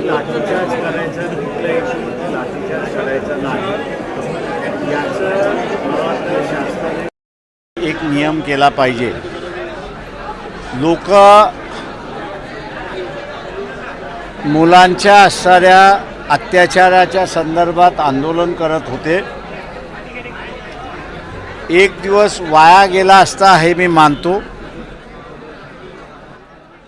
लाठीचार्ज करायचा कुठल्याही लाठीचार्ज करायचा नाही याचं शासनाने एक नियम केला पाहिजे. लोक मुलांच्या असणाऱ्या अत्याचाराच्या संदर्भात आंदोलन करत होते. एक दिवस वाया गेला असता हे मी मानतो.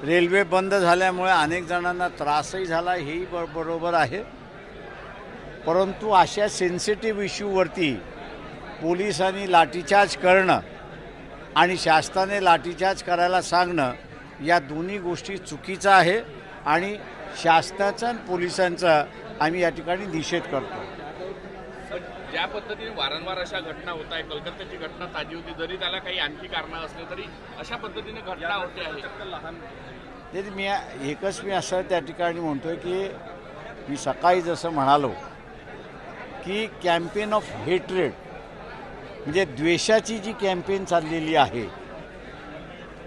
रेल्वे बंद झाल्यामुळे अनेक जणांना त्रासही झाला हेही ब बरोबर आहे. परंतु अशा सेन्सिटिव्ह इश्यूवरती पोलिसांनी लाठीचार्ज करणं आणि शासनाने लाठीचार्ज करायला सांगणं या दोन्ही गोष्टी चुकीचं आहे आणि शासनाचा आणि पोलिसांचा आम्ही या ठिकाणी निषेध करतो. ज्या पद्धतीने वारंवार अशा घटना होत आहे कलकत्त्याची घटना ताजी होती जरी त्याला काही आणखी कारणं असले तरी अशा पद्धतीने घटना होते आहे लहान ते मी एकच मी असं त्या ठिकाणी म्हणतोय की मी सकाळी जसं म्हणालो की कॅम्पेन ऑफ हेट्रेड म्हणजे द्वेषाची जी कॅम्पेन चाललेली आहे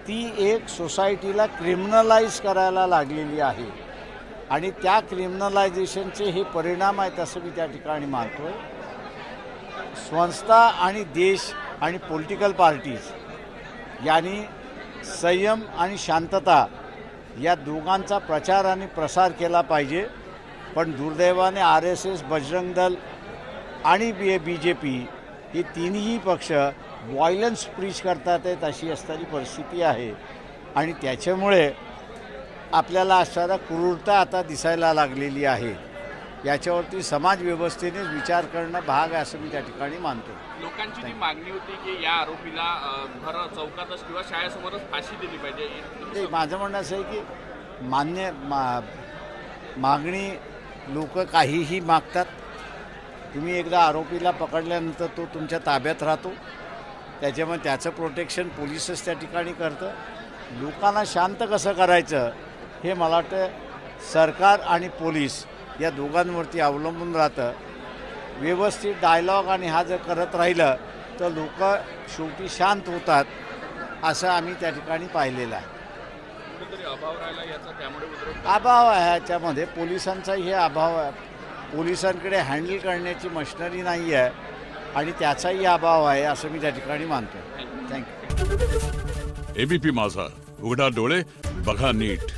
ती एक सोसायटीला क्रिमिनलाइज करायला लागलेली आहे. आणि त्या क्रिमिनलायझेशनचे हे परिणाम आहेत असं मी त्या ठिकाणी मानतो आहे संस्था आणि देश आणि पॉलिटिकल पार्टीज यांनी संयम आणि शांतता या दोघांचा प्रचार आणि प्रसार केला पाहिजे. पण दुर्दैवाने R S S Bajrang Dal आणि बी बी जे पी हे तिन्ही पक्ष व्हायलन्स प्रीच करतात आहेत अशी असणारी परिस्थिती आहे. आणि त्याच्यामुळे आपल्याला असणारा क्रूरता आता दिसायला लागलेली आहे. याच्यावरती समाज व्यवस्थेनेच विचार करणं भाग आहे असं मी त्या ठिकाणी मानतो. लोकांची जी मागणी होती की या आरोपीला भर चौकातच किंवा शाळेसमोरच फाशी दिली पाहिजे ते माझं म्हणणं असं आहे की मान्य मा मागणी लोक काहीही मागतात. तुम्ही एकदा आरोपीला पकडल्यानंतर तो तुमच्या ताब्यात राहतो. त्याच्यामुळे त्याचं प्रोटेक्शन पोलिसच त्या ठिकाणी करतं. लोकांना शांत कसं करायचं हे मला वाटतं सरकार आणि पोलीस या दोघांवरती अवलंबून राहतं. व्यवस्थित डायलॉग आणि हा जर करत राहिलं तर लोक शेवटी शांत होतात असं आम्ही त्या ठिकाणी पाहिलेलं आहे. कुठेतरी अभाव राहिला याचा त्यामुळे उद्रेक अभाव आहे ह्याच्यामध्ये. पोलिसांचाही हे अभाव आहे. पोलिसांकडे हँडल करण्याची मशिनरी नाही आहे आणि त्याचाही अभाव आहे असं मी त्या ठिकाणी मानतो थँक्यू एबीपी माझा. उघडा डोळे बघा नीट.